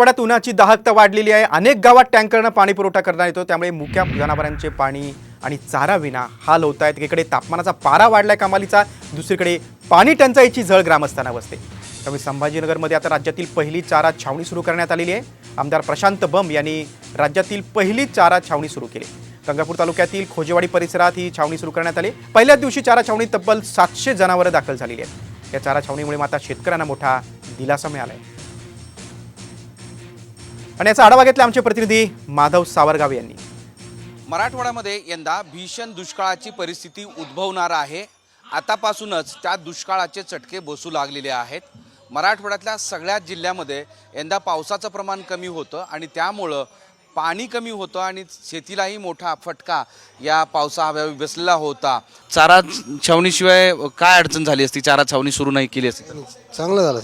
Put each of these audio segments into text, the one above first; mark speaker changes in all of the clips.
Speaker 1: मराठवाड्यात उन्हाची दाहकता वाढलेली आहे. अनेक गावात टँकरनं पाणी पुरवठा करण्यात येतो. त्यामुळे मुक्या जनावरांचे पाणी आणि चारा विना हाल होत आहेत. एकीकडे तापमानाचा पारा वाढलाय कमालीचा. दुसरीकडे पाणी टंचाईची झळ ग्रामस्थांना बसते. त्यामुळे संभाजीनगरमध्ये आता राज्यातील पहिली चारा छावणी सुरू करण्यात आलेली आहे. आमदार प्रशांत बम यांनी राज्यातील पहिली चारा छावणी सुरू केली. गंगापूर तालुक्यातील खोजेवाडी परिसरात ही छावणी सुरू करण्यात आली. पहिल्याच दिवशी चारा छावणी तब्बल सातशे जनावरं दाखल झालेली आहेत. या चारा छावणीमुळे मात्र शेतकऱ्यांना मोठा दिलासा मिळाला आहे आणि याचा आढावा घेतला आमचे प्रतिनिधी माधव सावरगाव यांनी.
Speaker 2: मराठवाड्यामध्ये यंदा भीषण दुष्काळाची परिस्थिती उद्भवणार आहे. आतापासूनच त्या दुष्काळाचे चटके बसू लागलेले आहेत. मराठवाड्यातल्या सगळ्याच जिल्ह्यामध्ये यंदा पावसाचं प्रमाण कमी होतं आणि त्यामुळं पाणी कमी होतं आणि शेतीलाही मोठा फटका या पावसाअभावी बसलेला होता. चारा छावणीशिवाय काय अडचण झाली असती? चारा छावणी सुरू नाही केली असती
Speaker 3: चांगलं झालं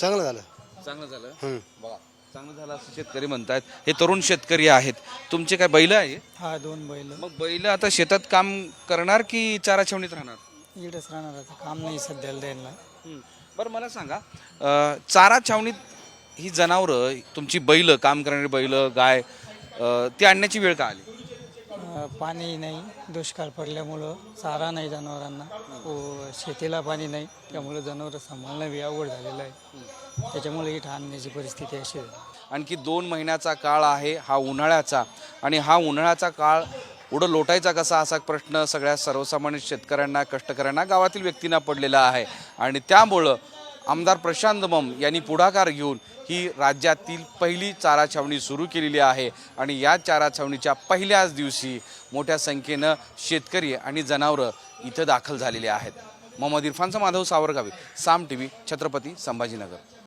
Speaker 3: चांगलं झालं.
Speaker 2: चांगलं झालं. बघा. चांगलं झालं असं शेतकरी म्हणतायत. हे तरुण शेतकरी आहेत. तुमचे काय बैल आहे?
Speaker 4: हा दोन बैल.
Speaker 2: मग बैल आता शेतात काम करणार की चारा छावणीत राहणार?
Speaker 4: इकडेच राहणार आता. काम नाही सध्याला द्यायला.
Speaker 2: बरं मला सांगा अं, चारा छावणीत ही जनावरं तुमची बैल काम करणारी बैल गाय अं, ती आणण्याची वेळ का आली?
Speaker 4: पाणी नाही दुष्काळ पडल्यामुळं चारा नाही जनावरांना व शेतीला पाणी नाही त्यामुळे जनावरं सांभाळणं बी अवघड झालेलं आहे. त्याच्यामुळे ही ठाणण्याची परिस्थिती अशी आहे.
Speaker 2: आणखी दोन महिन्याचा काळ आहे हा उन्हाळ्याचा. आणि हा उन्हाळ्याचा काळ पुढं लोटायचा कसा असा प्रश्न सगळ्या सर्वसामान्य शेतकऱ्यांना कष्टकऱ्यांना गावातील व्यक्तींना पडलेला आहे. आणि त्यामुळं आमदार प्रशांत बम यांनी पुढाकार घेऊन ही राज्यातील पहिली चारा छावणी सुरू केलेली आहे. आणि या चारा छावणीच्या पहिल्याच दिवशी मोठ्या संख्येनं शेतकरी आणि जनावरं इथं दाखल झालेले आहेत. मोहम्मद इरफानचा माधव सावरगावी साम टी व्ही छत्रपती संभाजीनगर.